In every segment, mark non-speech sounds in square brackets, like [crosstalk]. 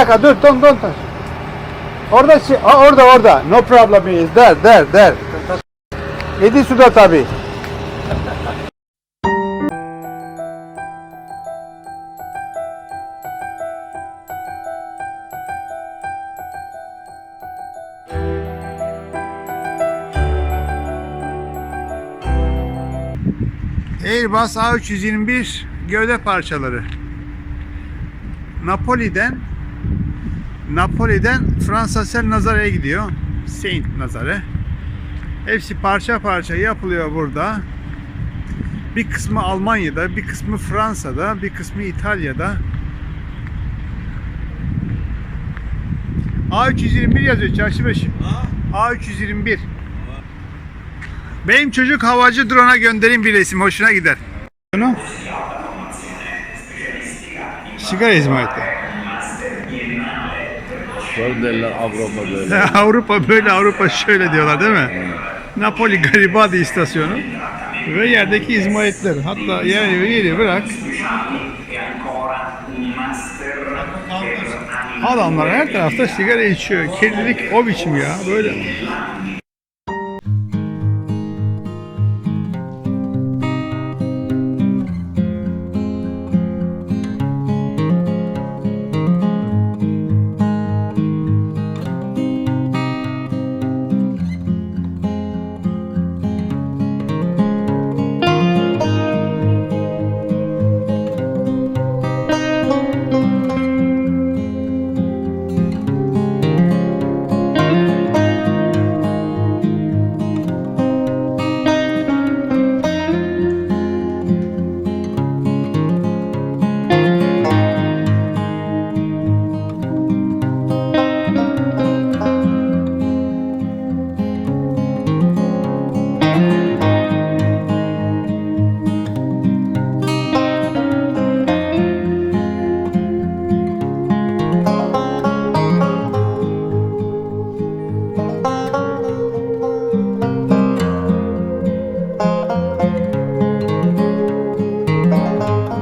Dakika dur don't don't touch. Orada şey, Aa, orada orada. No problem is there there there. Yedi suda tabi. Airbus A321 gövde parçaları. Napoli'den Napoli'den Fransa Sel Nazare'ye gidiyor. Saint Nazare. Hepsi parça parça yapılıyor burada. Bir kısmı Almanya'da, bir kısmı Fransa'da, bir kısmı İtalya'da. A321 yazıyor Çarşıbaşı. A321. Benim çocuk havacı drone'a göndereyim bir resim hoşuna gider. Bunu sigara hizmeti. Şöyle derler Avrupa böyle. [laughs] Avrupa böyle Avrupa şöyle diyorlar değil mi? Napoli Garibaldi istasyonu ve yerdeki izmaritler. Hatta yer yeri bırak. Adamlar her tarafta sigara içiyor. Kirlilik o biçim ya. Böyle.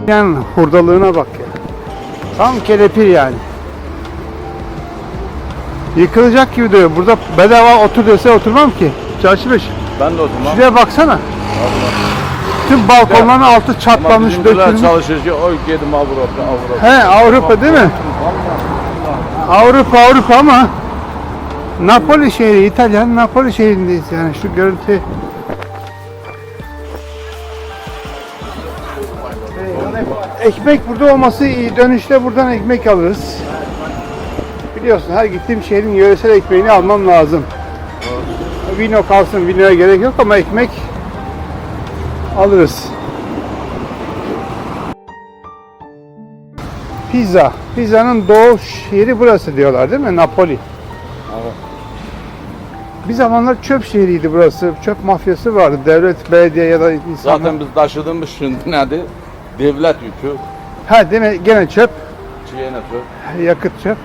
Yani hurdalığına bak ya. Tam kelepir yani. Yıkılacak gibi duruyor. Burada bedava otur dese oturmam ki. Çarşı beş. Ben de oturmam. Şuraya baksana. Tüm balkonların altı çatlamış, dökülmüş. çalışır ki oy yedim Avrupa, Avrupa. He Avrupa değil mi? Avrupa Avrupa ama Napoli şehri, İtalyan Napoli şehrindeyiz yani şu görüntü. Ekmek burada olması iyi. Dönüşte buradan ekmek alırız. Biliyorsun her gittiğim şehrin yöresel ekmeğini almam lazım. Vino kalsın, vinoya gerek yok ama ekmek alırız. Pizza. Pizzanın doğuş yeri burası diyorlar değil mi? Napoli. Evet. Bir zamanlar çöp şehriydi burası. Çöp mafyası vardı. Devlet, belediye ya da insanlar. Zaten biz taşıdığımız şimdi [laughs] nedir? Devlet yükü, Ha değil mi? Gene çöp. çiğne çöp. Yakıt çöp.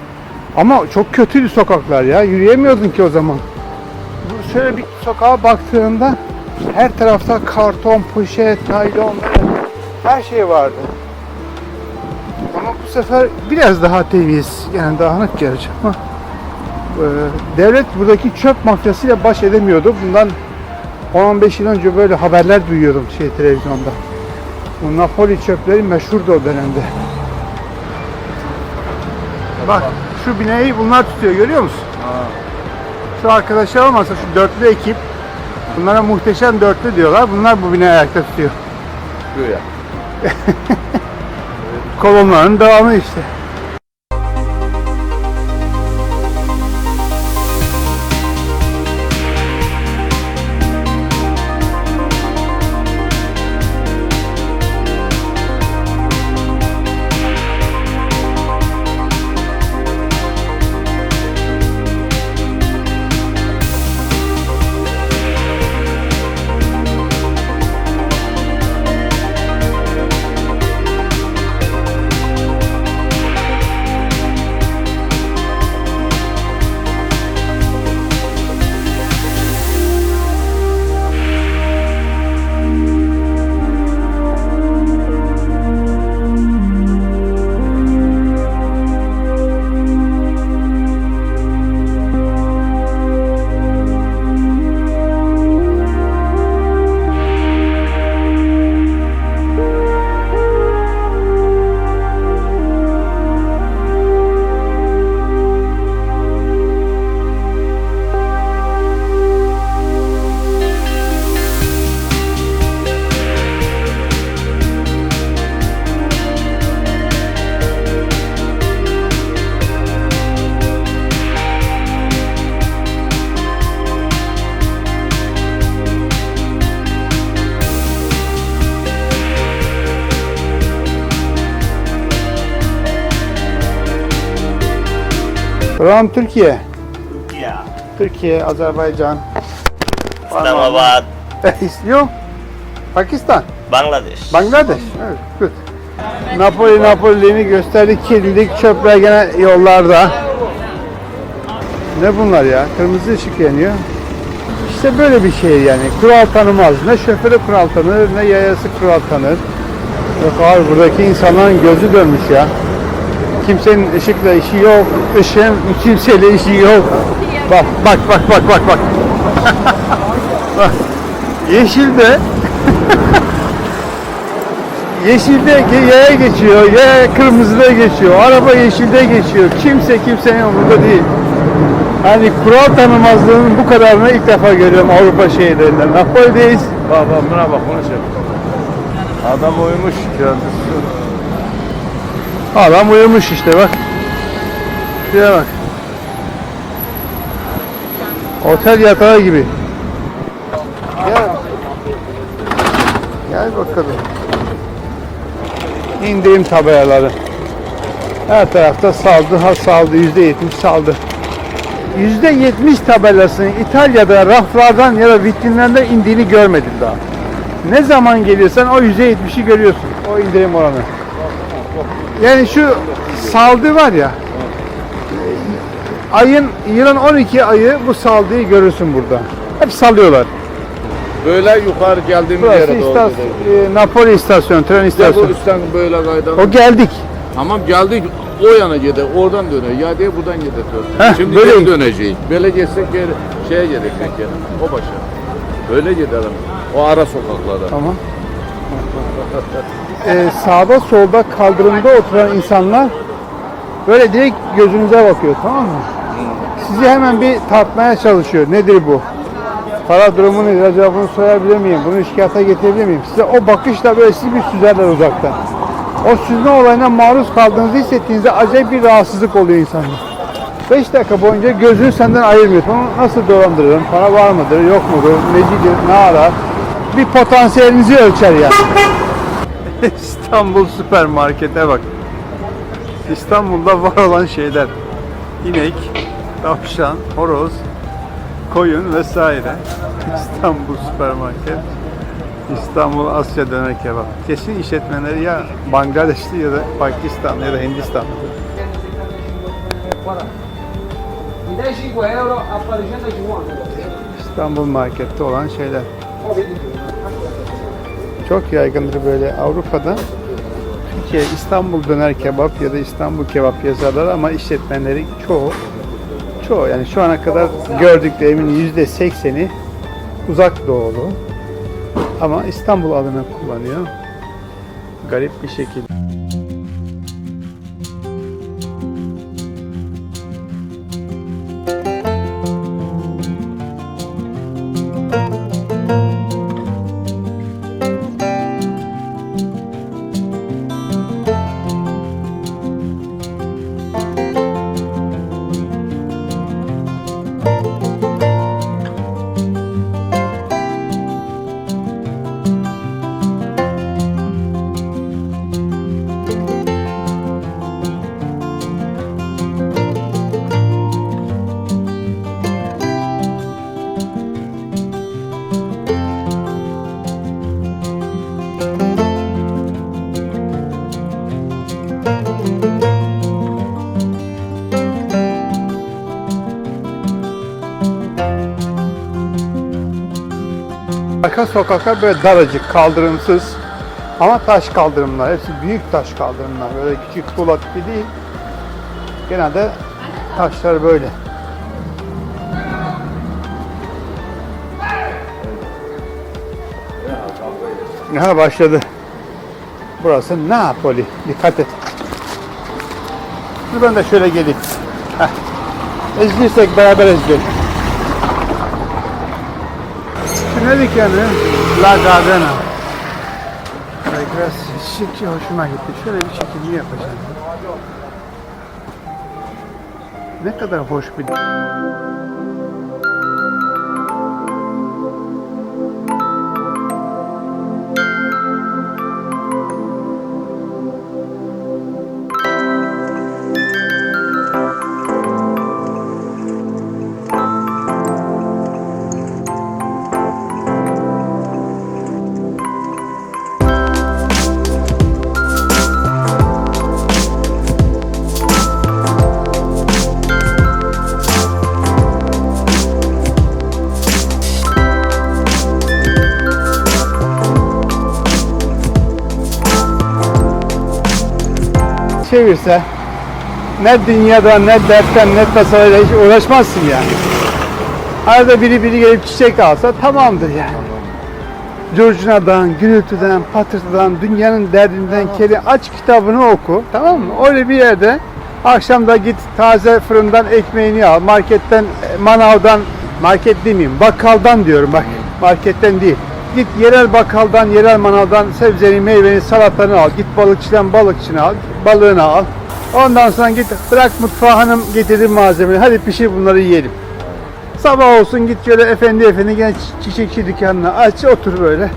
Ama çok kötüydü sokaklar ya. Yürüyemiyordun ki o zaman. Bu- Şöyle bir sokağa baktığında her tarafta karton, poşet, naylon her şey vardı. Ama bu sefer biraz daha temiz. Yani dağınık gerçi ama e, devlet buradaki çöp mafyasıyla baş edemiyordu. Bundan 10-15 yıl önce böyle haberler duyuyordum şey televizyonda. Bu Napoli çöpleri meşhurdu o dönemde. Bak şu binayı bunlar tutuyor görüyor musun? Şu arkadaşlar olmasa şu dörtlü ekip bunlara muhteşem dörtlü diyorlar. Bunlar bu binayı ayakta tutuyor. Güya. [laughs] Kolonların devamı işte. From Türkiye. Yeah. Türkiye, Azerbaycan. Islamabad, you? Pakistan. Bangladesh. Bangladeş. Evet, good. Napoli Napoli'ni gösterdik. Kedilik çöpler gene yollarda. Ne bunlar ya? Kırmızı ışık yanıyor. İşte böyle bir şey yani. Kural tanımaz. Ne şoförü kural tanır, ne yayası kural tanır. Yok abi buradaki insanların gözü dönmüş ya. Kimsenin ışıkla işi yok. Işığın kimseyle işi yok. Bak bak bak bak bak bak. [laughs] bak. Yeşilde [laughs] Yeşilde yaya geçiyor, yaya kırmızıda geçiyor, araba yeşilde geçiyor. Kimse kimsenin umurunda değil. Hani kural tanımazlığının bu kadarını ilk defa görüyorum Avrupa şehirlerinde. Napoli'deyiz. Bak bak buna bak konuşuyor. Adam uyumuş kendisi. Adam uyumuş işte bak. Şuraya bak. Otel yatağı gibi. Gel. Gel bakalım. İndirim tabelaları. Her tarafta saldı, ha saldı, yüzde yetmiş saldı. Yüzde yetmiş tabelasının İtalya'da raflardan ya da vitrinlerden indiğini görmedim daha. Ne zaman geliyorsan o yüzde yetmişi görüyorsun. O indirim oranı. Yani şu saldı var ya. Ayın, yılın 12 ayı bu saldıyı görürsün burada. Hep salıyorlar. Böyle yukarı geldiğimiz Burası yere doğru istas- gidelim. e, Napoli istasyonu, tren Ya bu istasyonu. üstten böyle kaydan. O geldik. Tamam geldik o yana gider, oradan döner. Ya diye buradan gider. Heh, Şimdi böyle- geri döneceğiz. Böyle geçsek geri şeye gidelim geri. O başa. Öyle gidelim. O ara sokaklara. Tamam. Ee, sağda solda kaldırımda oturan insanlar böyle direkt gözünüze bakıyor tamam mı? Sizi hemen bir tartmaya çalışıyor. Nedir bu? Para durumu nedir? Acaba bunu sorabilir miyim? Bunu şikayete getirebilir miyim? Size o bakışla böyle sizi bir süzerler uzaktan. O süzme olayına maruz kaldığınızı hissettiğinizde acayip bir rahatsızlık oluyor insanda. 5 dakika boyunca gözünü senden ayırmıyor. Tamam nasıl dolandırırım? Para var mıdır? Yok mudur? Necidir? Ne arar? Bir potansiyelinizi ölçer yani. [laughs] İstanbul süpermarkete bak. İstanbul'da var olan şeyler. İnek, tavşan, horoz, koyun vesaire. [laughs] İstanbul süpermarket. İstanbul Asya Döner Kebap. Kesin işletmeleri ya Bangladeşli ya da Pakistanlı ya da Hindistanlı. Mi dai 5 euro a Parigenda ci vuole. İstanbul markette olan şeyler. Çok yaygındır böyle Avrupa'da. Türkiye İstanbul döner kebap ya da İstanbul kebap yazarlar ama işletmenlerin çoğu çoğu yani şu ana kadar gördüklerimin yüzde sekseni uzak doğulu ama İstanbul adını kullanıyor. Garip bir şekilde. Arka sokaklar böyle daracık, kaldırımsız ama taş kaldırımlar. Hepsi büyük taş kaldırımlar. Böyle küçük tuğla tipi değil. Genelde taşlar böyle. Ha başladı. Burası Napoli. Dikkat et. Dur ben de şöyle geleyim. Heh. Ezilirsek beraber ezilelim. Şu ne dükkanı? La Gardena. Ay, Biraz şık hoşuma gitti. Şöyle bir çekimini yapacağım. Ne kadar hoş bir çevirse ne dünyadan ne dertten ne tasarıyla hiç uğraşmazsın yani. Arada biri biri gelip çiçek alsa tamamdır yani. Curcuna'dan, gürültüden, patırtıdan, dünyanın derdinden keri aç kitabını oku. Tamam mı? Öyle bir yerde akşamda git taze fırından ekmeğini al. Marketten, e, manavdan, market demeyeyim, bakkaldan diyorum bak. Marketten değil. Git yerel bakkaldan, yerel manavdan sebzeni, meyveni, salatanı al. Git balıkçıdan balıkçını al, balığını al. Ondan sonra git bırak mutfağa hanım getirdiğin malzemeleri. Hadi pişir bunları yiyelim. Sabah olsun git şöyle efendi efendi çi- çiçekçi dükkanına aç otur böyle.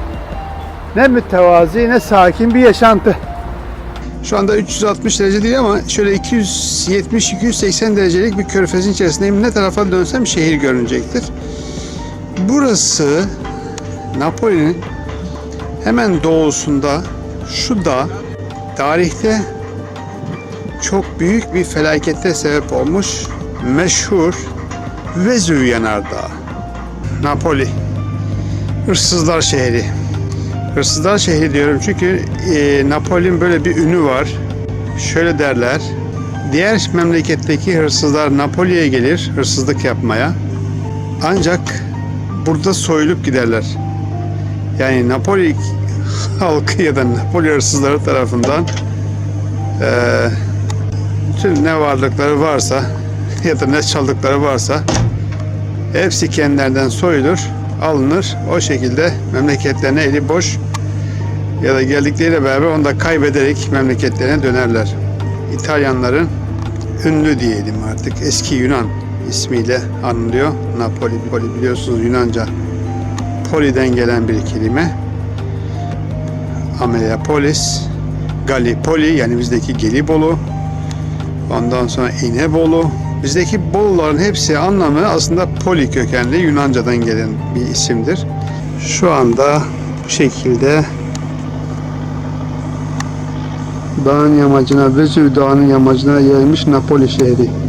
Ne mütevazi ne sakin bir yaşantı. Şu anda 360 derece değil ama şöyle 270-280 derecelik bir körfezin içerisindeyim. Ne tarafa dönsem şehir görünecektir. Burası Napoli'nin hemen doğusunda şu da tarihte çok büyük bir felakete sebep olmuş meşhur Vezüv Yanardağı. Napoli. Hırsızlar şehri. Hırsızlar şehri diyorum çünkü e, Napoli'nin böyle bir ünü var. Şöyle derler. Diğer memleketteki hırsızlar Napoli'ye gelir hırsızlık yapmaya. Ancak burada soyulup giderler. Yani Napoli [laughs] halkı ya da Napoli hırsızları tarafından e, tüm ne varlıkları varsa ya da ne çaldıkları varsa hepsi kendilerinden soyulur, alınır. O şekilde memleketlerine eli boş ya da geldikleriyle beraber onu da kaybederek memleketlerine dönerler. İtalyanların ünlü diyelim artık eski Yunan ismiyle anılıyor. Napoli, Poli biliyorsunuz Yunanca Poli'den gelen bir kelime. Ameliapolis, Gallipoli yani bizdeki Gelibolu, Ondan sonra İnebolu. Bizdeki Boluların hepsi anlamı aslında poli kökenli Yunanca'dan gelen bir isimdir. Şu anda bu şekilde dağın yamacına, Vezüv Dağı'nın yamacına yayılmış Napoli şehri.